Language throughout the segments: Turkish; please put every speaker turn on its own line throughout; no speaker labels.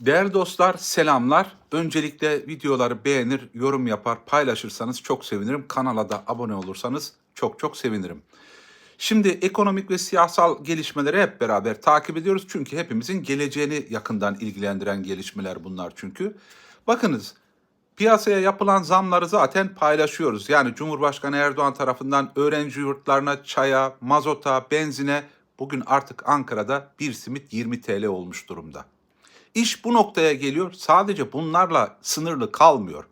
Değerli dostlar selamlar. Öncelikle videoları beğenir, yorum yapar, paylaşırsanız çok sevinirim. Kanala da abone olursanız çok çok sevinirim. Şimdi ekonomik ve siyasal gelişmeleri hep beraber takip ediyoruz. Çünkü hepimizin geleceğini yakından ilgilendiren gelişmeler bunlar çünkü. Bakınız piyasaya yapılan zamları zaten paylaşıyoruz. Yani Cumhurbaşkanı Erdoğan tarafından öğrenci yurtlarına, çaya, mazota, benzine bugün artık Ankara'da bir simit 20 TL olmuş durumda. İş bu noktaya geliyor. Sadece bunlarla sınırlı kalmıyor.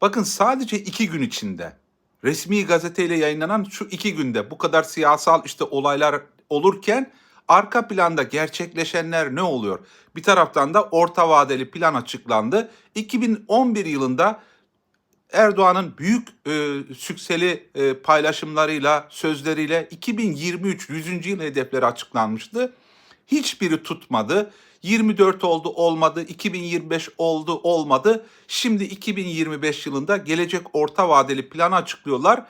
Bakın sadece iki gün içinde resmi gazeteyle yayınlanan şu iki günde bu kadar siyasal işte olaylar olurken arka planda gerçekleşenler ne oluyor? Bir taraftan da orta vadeli plan açıklandı. 2011 yılında Erdoğan'ın büyük e, sükseli e, paylaşımlarıyla, sözleriyle 2023 100. yıl hedefleri açıklanmıştı. Hiçbiri tutmadı. 24 oldu olmadı, 2025 oldu olmadı. Şimdi 2025 yılında gelecek orta vadeli planı açıklıyorlar.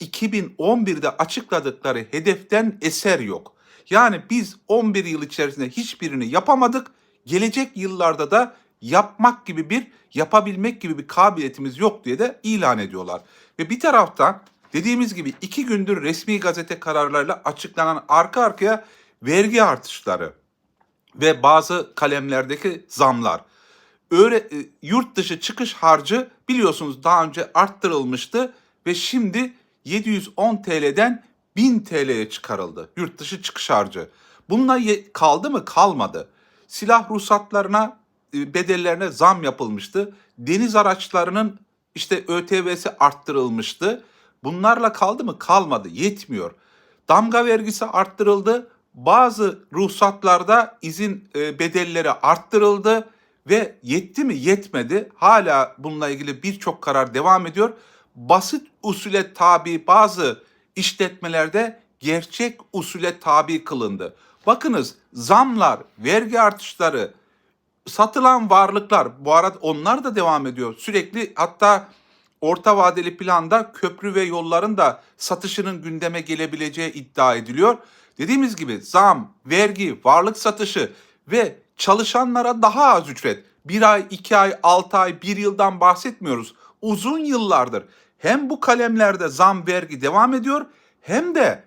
2011'de açıkladıkları hedeften eser yok. Yani biz 11 yıl içerisinde hiçbirini yapamadık. Gelecek yıllarda da yapmak gibi bir, yapabilmek gibi bir kabiliyetimiz yok diye de ilan ediyorlar. Ve bir taraftan dediğimiz gibi iki gündür resmi gazete kararlarıyla açıklanan arka arkaya vergi artışları, ve bazı kalemlerdeki zamlar. Öyle, e, yurt dışı çıkış harcı biliyorsunuz daha önce arttırılmıştı ve şimdi 710 TL'den 1000 TL'ye çıkarıldı yurt dışı çıkış harcı. Bununla kaldı mı? Kalmadı. Silah ruhsatlarına, e, bedellerine zam yapılmıştı. Deniz araçlarının işte ÖTV'si arttırılmıştı. Bunlarla kaldı mı? Kalmadı. Yetmiyor. Damga vergisi arttırıldı. Bazı ruhsatlarda izin e, bedelleri arttırıldı ve yetti mi? Yetmedi. Hala bununla ilgili birçok karar devam ediyor. Basit usule tabi bazı işletmelerde gerçek usule tabi kılındı. Bakınız zamlar, vergi artışları, satılan varlıklar bu arada onlar da devam ediyor. Sürekli hatta orta vadeli planda köprü ve yolların da satışının gündeme gelebileceği iddia ediliyor. Dediğimiz gibi zam, vergi, varlık satışı ve çalışanlara daha az ücret. Bir ay, iki ay, altı ay, bir yıldan bahsetmiyoruz. Uzun yıllardır hem bu kalemlerde zam, vergi devam ediyor hem de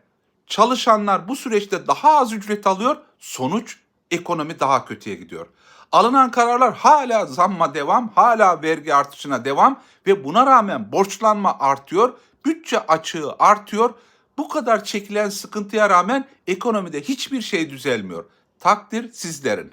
çalışanlar bu süreçte daha az ücret alıyor. Sonuç ekonomi daha kötüye gidiyor. Alınan kararlar hala zamma devam, hala vergi artışına devam ve buna rağmen borçlanma artıyor, bütçe açığı artıyor. Bu kadar çekilen sıkıntıya rağmen ekonomide hiçbir şey düzelmiyor. Takdir sizlerin.